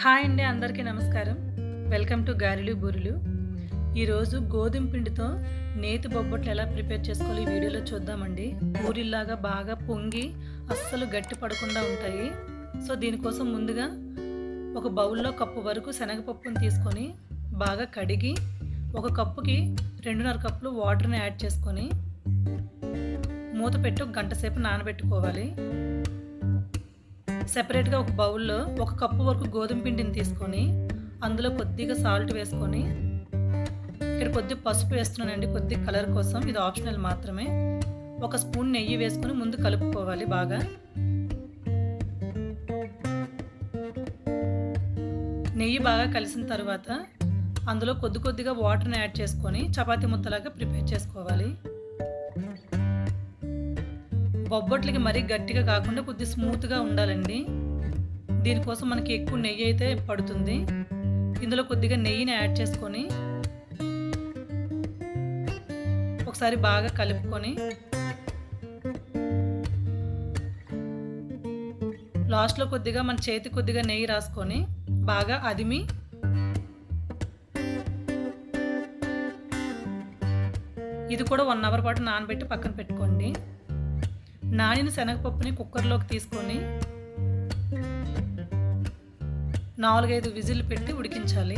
Hi అండి అందరికీ నమస్కారం. వెల్కమ్ టు గారెలు బూరెలు. ఈరోజు గోధుమ పిండితో నేతి బొబ్బట్లు ఎలా ప్రిపేర్ చేసుకోవాలి ఈ వీడియోలో చూద్దామండి. పూరిల్లాగా బాగా పొంగి అస్సలు గట్టి పడకుండా ఉంటాయి. సో దీనికోసం ముందుగా ఒక బౌల్లో కప్పు వరకు శనగపప్పును తీసుకొని బాగా కడిగి ఒక కప్పుకి రెండున్నర కప్పులు వాటర్ని యాడ్ చేసుకొని మూత పెట్టి ఒక గంట సేపు నానబెట్టుకోవాలి. సెపరేట్గా ఒక బౌల్లో ఒక కప్పు వరకు గోధుమ పిండిని తీసుకొని అందులో కొద్దిగా సాల్ట్ వేసుకొని ఇక్కడ కొద్దిగా పసుపు వేస్తున్నానండి కొద్ది కలర్ కోసం. ఇది ఆప్షనల్ మాత్రమే. ఒక స్పూన్ నెయ్యి వేసుకొని ముందు కలుపుకోవాలి బాగా. నెయ్యి బాగా కలిసిన తర్వాత అందులో కొద్ది కొద్దిగా వాటర్ని యాడ్ చేసుకొని చపాతీ ముద్దలాగా ప్రిపేర్ చేసుకోవాలి. బొబ్బట్లకి మరీ గట్టిగా కాకుండా కొద్దిగా స్మూత్గా ఉండాలండి. దీనికోసం మనకి ఎక్కువ నెయ్యి అయితే పడుతుంది. ఇందులో కొద్దిగా నెయ్యిని యాడ్ చేసుకొని ఒకసారి బాగా కలుపుకొని లాస్ట్లో కొద్దిగా మన చేతి కొద్దిగా నెయ్యి రాసుకొని బాగా అదిమి ఇది కూడా వన్ అవర్ పాటు నానబెట్టి పక్కన పెట్టుకోండి. నానిన శనగపప్పుని కుక్కర్లోకి తీసుకొని నాలుగైదు విజిల్ పెట్టి ఉడికించాలి.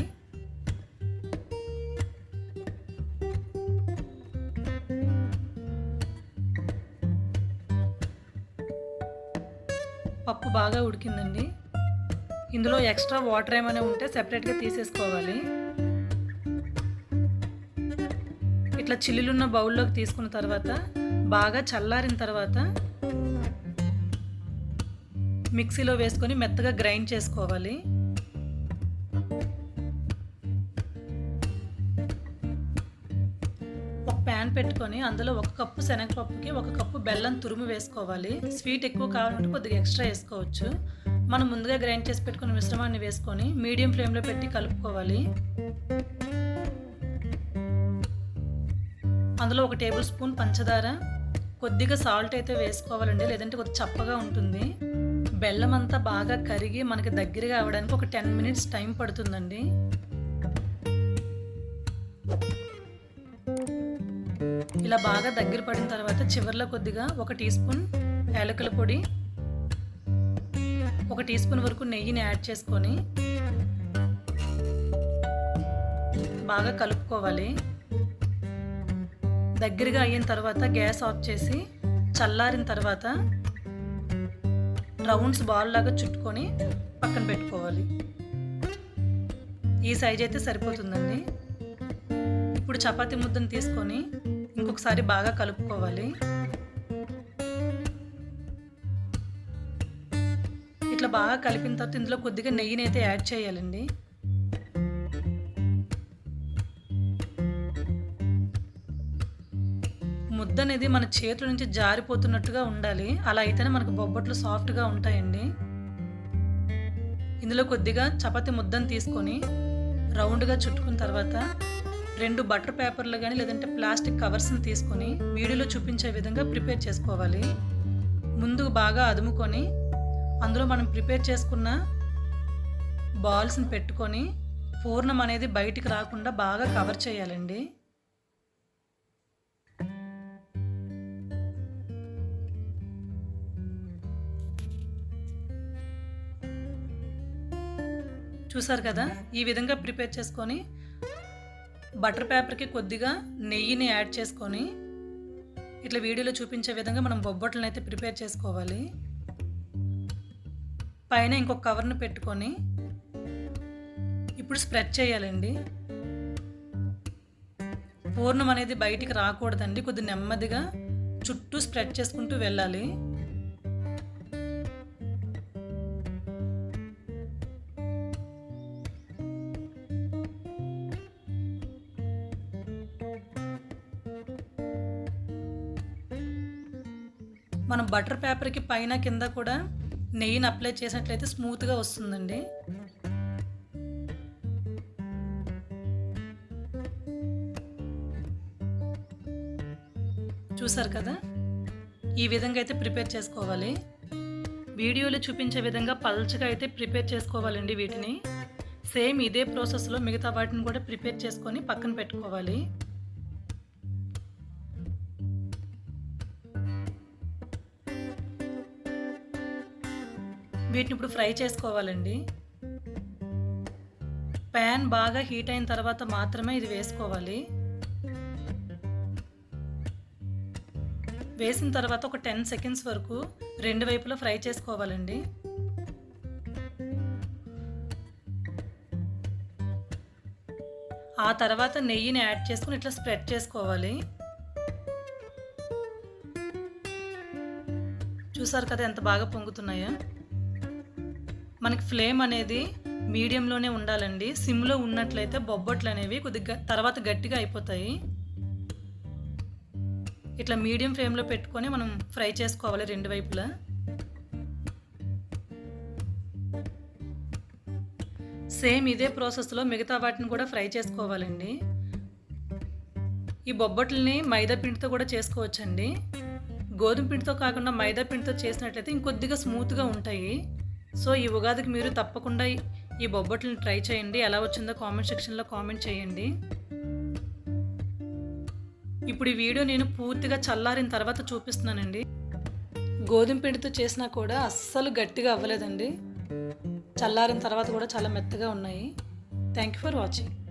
పప్పు బాగా ఉడికిందండి. ఇందులో ఎక్స్ట్రా వాటర్ ఏమైనా ఉంటే సెపరేట్గా తీసేసుకోవాలి. ఇట్లా చిల్లులున్న బౌల్లోకి తీసుకున్న తర్వాత బాగా చల్లారిన తర్వాత మిక్సీలో వేసుకొని మెత్తగా గ్రైండ్ చేసుకోవాలి. ఒక ప్యాన్ పెట్టుకొని అందులో ఒక కప్పు శనగపప్పుకి ఒక కప్పు బెల్లం తురుము వేసుకోవాలి. స్వీట్ ఎక్కువ కావాలంటే కొద్దిగా ఎక్స్ట్రా వేసుకోవచ్చు. మనం ముందుగా గ్రైండ్ చేసి పెట్టుకున్న మిశ్రమాన్ని వేసుకొని మీడియం ఫ్లేమ్లో పెట్టి కలుపుకోవాలి. అందులో ఒక టేబుల్ స్పూన్ పంచదార కొద్దిగా సాల్ట్ అయితే వేసుకోవాలండి లేదంటే కొద్ది చప్పగా ఉంటుంది. బెల్లం అంతా బాగా కరిగి మనకి దగ్గరగా అవ్వడానికి ఒక టెన్ మినిట్స్ టైం పడుతుందండి. ఇలా బాగా దగ్గర పడిన తర్వాత చివరిలో కొద్దిగా ఒక టీ స్పూన్ యాలకుల పొడి ఒక టీ స్పూన్ వరకు నెయ్యిని యాడ్ చేసుకొని బాగా కలుపుకోవాలి. దగ్గరగా అయిన తర్వాత గ్యాస్ ఆఫ్ చేసి చల్లారిన తర్వాత రౌండ్స్ బాల్ లాగా చుట్టుకొని పక్కన పెట్టుకోవాలి. ఈ సైజ్ అయితే సరిపోతుందండి. ఇప్పుడు చపాతి ముద్దను తీసుకొని ఇంకొకసారి బాగా కలుపుకోవాలి. ఇట్లా బాగా కలిపిన తర్వాత ఇందులో కొద్దిగా నెయ్యిని అయితే యాడ్ చేయాలండి. ముద్ద అనేది మన చేతుల నుంచి జారిపోతున్నట్టుగా ఉండాలి. అలా అయితేనే మనకు బొబ్బట్లు సాఫ్ట్గా ఉంటాయండి. ఇందులో కొద్దిగా చపాతి ముద్దను తీసుకొని రౌండ్గా చుట్టుకున్న తర్వాత రెండు బటర్ పేపర్లు కానీ లేదంటే ప్లాస్టిక్ కవర్స్ని తీసుకొని వీడియోలో చూపించే విధంగా ప్రిపేర్ చేసుకోవాలి. ముందు బాగా అదుముకొని అందులో మనం ప్రిపేర్ చేసుకున్న బాల్స్ని పెట్టుకొని పూర్ణం అనేది బయటికి రాకుండా బాగా కవర్ చేయాలండి. చూసారు కదా? ఈ విధంగా ప్రిపేర్ చేసుకొని బటర్ పేపర్కి కొద్దిగా నెయ్యిని యాడ్ చేసుకొని ఇట్లా వీడియోలో చూపించే విధంగా మనం బొబ్బట్లను అయితే ప్రిపేర్ చేసుకోవాలి. పైన ఇంకొక కవర్ని పెట్టుకొని ఇప్పుడు స్ప్రెడ్ చేయాలండి. పూర్ణం అనేది బయటికి రాకూడదండి. కొద్ది నెమ్మదిగా చుట్టూ స్ప్రెడ్ చేసుకుంటూ వెళ్ళాలి. మనం బటర్ పేపర్కి పైన కింద కూడా నెయ్యిని అప్లై చేసినట్లయితే స్మూత్గా వస్తుందండి. చూసారు కదా? ఈ విధంగా అయితే ప్రిపేర్ చేసుకోవాలి. వీడియోలో చూపించే విధంగా పల్చగా అయితే ప్రిపేర్ చేసుకోవాలండి వీటిని. సేమ్ ఇదే ప్రాసెస్లో మిగతా వాటిని కూడా ప్రిపేర్ చేసుకొని పక్కన పెట్టుకోవాలి. వీటిని ఇప్పుడు ఫ్రై చేసుకోవాలండి. ప్యాన్ బాగా హీట్ అయిన తర్వాత మాత్రమే ఇది వేసుకోవాలి. వేసిన తర్వాత ఒక టెన్ సెకండ్స్ వరకు రెండు వైపులా ఫ్రై చేసుకోవాలండి. ఆ తర్వాత నెయ్యిని యాడ్ చేసుకుని ఇట్లా స్ప్రెడ్ చేసుకోవాలి. చూసారు కదా ఎంత బాగా పొంగుతున్నాయో? మనకి ఫ్లేమ్ అనేది మీడియంలోనే ఉండాలండి. సిమ్లో ఉన్నట్లయితే బొబ్బట్లు అనేవి కొద్దిగా తర్వాత గట్టిగా అయిపోతాయి. ఇట్లా మీడియం ఫ్లేమ్లో పెట్టుకొని మనం ఫ్రై చేసుకోవాలి రెండు వైపులా. సేమ్ ఇదే ప్రాసెస్లో మిగతా వాటిని కూడా ఫ్రై చేసుకోవాలండి. ఈ బొబ్బట్లని మైదా పిండితో కూడా చేసుకోవచ్చండి. గోధుమ పిండితో కాకుండా మైదా పిండితో చేసినట్లయితే ఇంకొద్దిగా స్మూత్గా ఉంటాయి. సో ఈ ఉగాదికి మీరు తప్పకుండా ఈ బొబ్బట్లను ట్రై చేయండి. ఎలా వచ్చిందో కామెంట్ సెక్షన్లో కామెంట్ చేయండి. ఇప్పుడు ఈ వీడియో నేను పూర్తిగా చల్లారిన తర్వాత చూపిస్తున్నానండి. గోధుమ పిండితో చేసినా కూడా అస్సలు గట్టిగా అవ్వలేదండి. చల్లారిన తర్వాత కూడా చాలా మెత్తగా ఉన్నాయి. Thank you for watching